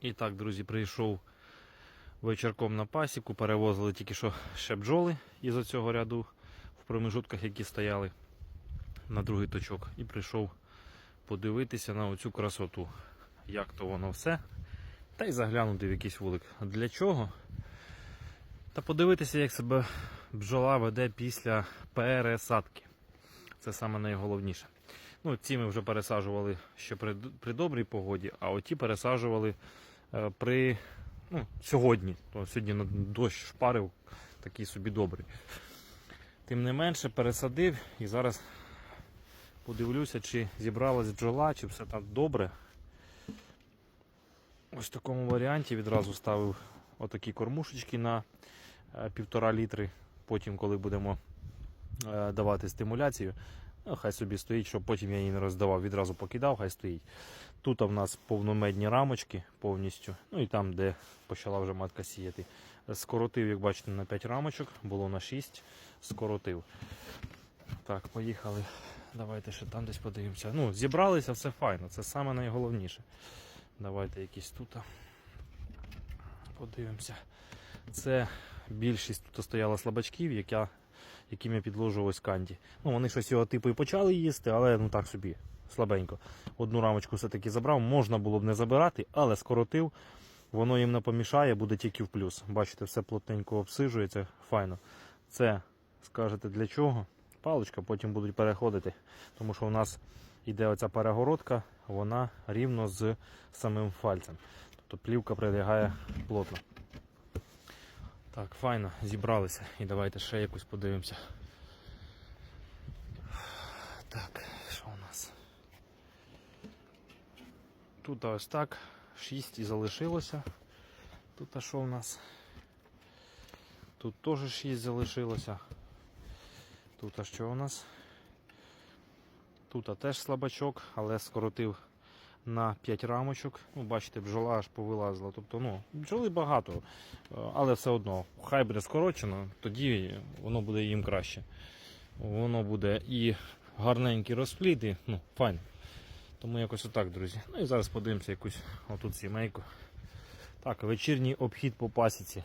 І так, друзі, прийшов вечірком на пасіку, перевозили тільки що ще бджоли із оцього ряду в промежутках, які стояли на другий точок. І прийшов подивитися на оцю красоту, як то воно все. Та й заглянути в якийсь вулик. Для чого? Та подивитися, як себе бджола веде після пересадки. Це саме найголовніше. Ну, ці ми вже пересаджували ще при, при добрій погоді, а оті пересаджували при ну, сьогодні. То сьогодні дощ шпарив, такий собі добрий. Тим не менше пересадив і зараз подивлюся, чи зібралась бджола, чи все так добре. Ось в такому варіанті відразу ставив отакі кормушечки на е, півтора літри. Потім, коли будемо е, давати стимуляцію, хай собі стоїть, щоб потім я її не роздавав, відразу покидав, хай стоїть. Тут в нас повномедні рамочки повністю. Ну і там, де почала вже матка сіяти. Скоротив, як бачите, на 5 рамочок, було на 6, скоротив. Так, поїхали. Давайте ще там десь подивимося. Ну, зібралися, все файно, це саме найголовніше. Давайте якісь тут. Подивимося. Це більшість тут стояла слабачків, яка, яким я підложив ось канді. Ну, вони щось його типу і почали їсти, але ну так собі, слабенько. Одну рамочку все-таки забрав, можна було б не забирати, але скоротив. Воно їм не помішає, буде тільки в плюс. Бачите, все плотненько обсижується, файно. Це скажете для чого? Паличка, потім будуть переходити, тому що у нас іде оця перегородка, вона рівно з самим фальцем. Тобто плівка прилягає плотно. Так, файно, зібралися. І давайте ще якусь подивимося. Так, що у нас? Тут ось так, 6 і залишилося. Тут а що у нас? Тут теж 6 залишилося. Тут а що у нас? Тут а теж слабачок, але скоротив на 5 рамочок. Ну, бачите, бджола аж повилазила. Тобто, ну, бджоли багато, е, але все одно, хай буде скорочено, тоді воно буде їм краще. Воно буде і гарненький розплід, ну, файн. Тому якось отак, друзі. Ну і зараз подивимося якусь отут сімейку. Так, вечірній обхід по пасіці.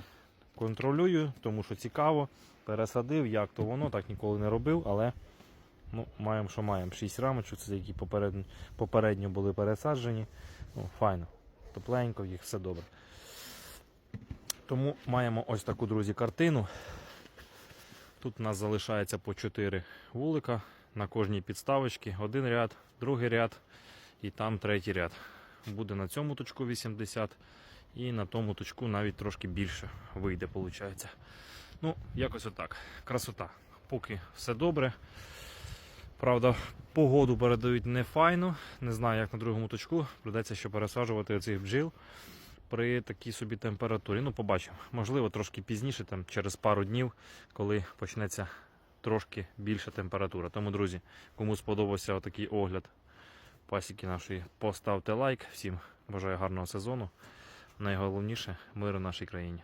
Контролюю, тому що цікаво. Пересадив, як то воно, так ніколи не робив, але ну, маємо, що маємо. 6 рамочок, це які попередньо, попередньо були пересаджені. Ну, Файно, тепленько, їх все добре. Тому маємо ось таку, друзі, картину. Тут у нас залишається по 4 вулика на кожній підставочці. Один ряд, другий ряд і там третій ряд. Буде на цьому точку 80 і на тому точку навіть трошки більше вийде, виходить. Ну, якось отак. Красота. Поки все добре. Правда, погоду передають не файно. Не знаю, як на другому точку. Придеться ще пересаджувати оцих бджіл при такій собі температурі. Ну, побачимо. Можливо, трошки пізніше, там, через пару днів, коли почнеться трошки більша температура. Тому, друзі, кому сподобався отакий огляд пасіки нашої, поставте лайк. Всім бажаю гарного сезону. Найголовніше миру нашій країні.